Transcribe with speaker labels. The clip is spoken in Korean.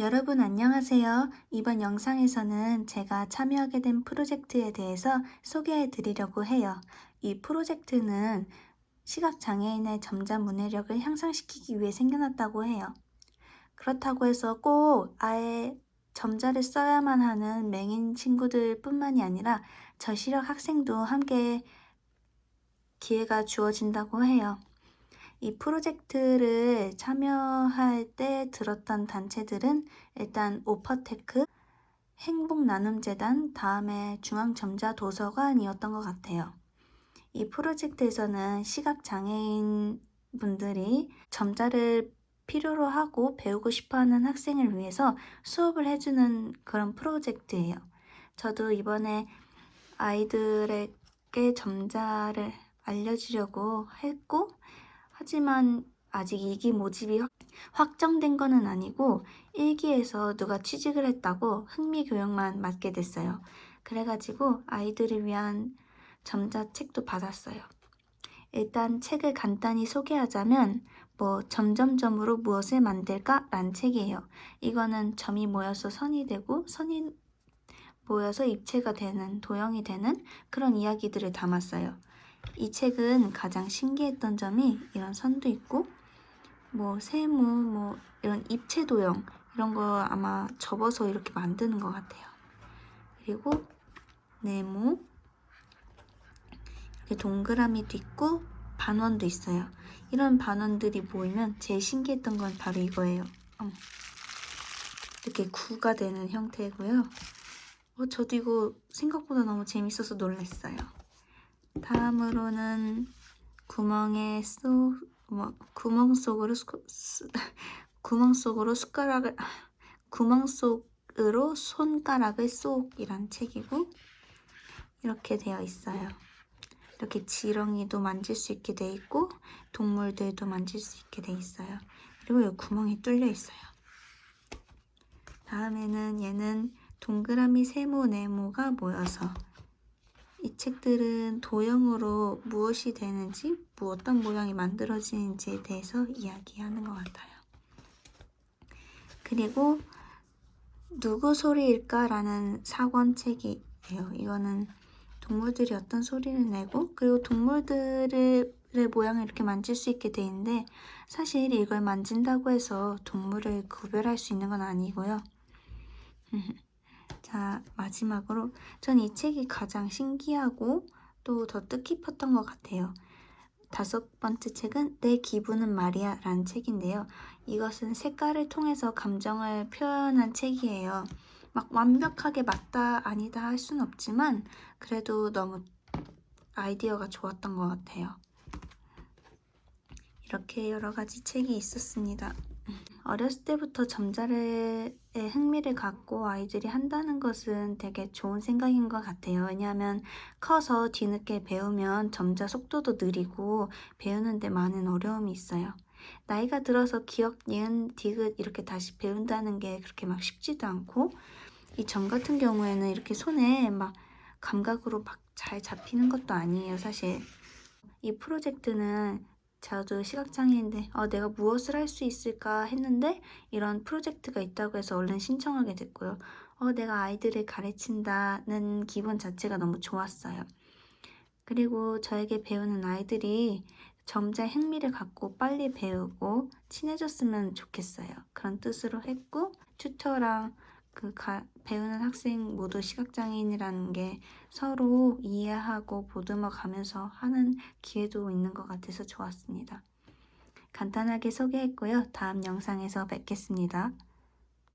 Speaker 1: 여러분 안녕하세요. 이번 영상에서는 제가 참여하게 된 프로젝트에 대해서 소개해 드리려고 해요. 이 프로젝트는 시각장애인의 점자 문해력을 향상시키기 위해 생겨났다고 해요. 그렇다고 해서 꼭 아예 점자를 써야만 하는 맹인 친구들 뿐만이 아니라 저시력 학생도 함께 기회가 주어진다고 해요. 이 프로젝트를 참여할 때 들었던 단체들은 일단 오퍼테크, 행복나눔재단, 다음에 중앙점자도서관이었던 것 같아요. 이 프로젝트에서는 시각장애인 분들이 점자를 필요로 하고 배우고 싶어 하는 학생을 위해서 수업을 해주는 그런 프로젝트예요. 저도 이번에 아이들에게 점자를 알려주려고 했고, 하지만 아직 2기 모집이 확- 확정된 거는 아니고 1기에서 누가 취직을 했다고 흥미 교육만 맡게 됐어요. 그래가지고 아이들을 위한 점자 책도 받았어요. 일단 책을 간단히 소개하자면 뭐 점점점으로 무엇을 만들까? 란 책이에요. 이거는 점이 모여서 선이 되고 선이 모여서 입체가 되는 도형이 되는 그런 이야기들을 담았어요. 이 책은 가장 신기했던 점이 이런 선도 있고 뭐 세모 뭐 이런 입체 도형 이런 거 아마 접어서 이렇게 만드는 것 같아요. 그리고 네모 이렇게 동그라미도 있고 반원도 있어요. 이런 반원들이 모이면 제일 신기했던 건 바로 이거예요. 어. 이렇게 구가 되는 형태고요. 어, 저도 이거 생각보다 너무 재밌어서 놀랐어요. 다음으로는 구멍에 쏙 뭐, 구멍 속으로 수, 수, 구멍 속으로 숟가락을 아, 구멍 속으로 손가락을 쏙이란 책이고 이렇게 되어 있어요. 이렇게 지렁이도 만질 수 있게 돼 있고 동물들도 만질 수 있게 돼 있어요. 그리고 여기 구멍이 뚫려 있어요. 다음에는 얘는 동그라미 세모 네모가 모여서 이 책들은 도형으로 무엇이 되는지, 뭐 어떤 모양이 만들어지는지에 대해서 이야기하는 것 같아요. 그리고 누구 소리일까라는 사권책이에요. 이거는 동물들이 어떤 소리를 내고 그리고 동물들의 모양을 이렇게 만질 수 있게 돼 있는데 사실 이걸 만진다고 해서 동물을 구별할 수 있는 건 아니고요. 자, 마지막으로 전 이 책이 가장 신기하고 또 더 뜻깊었던 것 같아요. 다섯 번째 책은 내 기분은 말이야 라는 책인데요. 이것은 색깔을 통해서 감정을 표현한 책이에요. 막 완벽하게 맞다 아니다 할 수는 없지만 그래도 너무 아이디어가 좋았던 것 같아요. 이렇게 여러 가지 책이 있었습니다. 어렸을 때부터 점자에 흥미를 갖고 아이들이 한다는 것은 되게 좋은 생각인 것 같아요. 왜냐하면 커서 뒤늦게 배우면 점자 속도도 느리고 배우는데 많은 어려움이 있어요. 나이가 들어서 기억, 니은, 디귿 이렇게 다시 배운다는 게 그렇게 막 쉽지도 않고 이 점 같은 경우에는 이렇게 손에 막 감각으로 막 잘 잡히는 것도 아니에요, 사실. 이 프로젝트는 저도 시각장애인데 어, 내가 무엇을 할 수 있을까 했는데 이런 프로젝트가 있다고 해서 얼른 신청하게 됐고요. 어, 내가 아이들을 가르친다는 기분 자체가 너무 좋았어요. 그리고 저에게 배우는 아이들이 점자 흥미를 갖고 빨리 배우고 친해졌으면 좋겠어요. 그런 뜻으로 했고 튜터랑 그 가, 배우는 학생 모두 시각장애인이라는 게 서로 이해하고 보듬어 가면서 하는 기회도 있는 것 같아서 좋았습니다. 간단하게 소개했고요. 다음 영상에서 뵙겠습니다.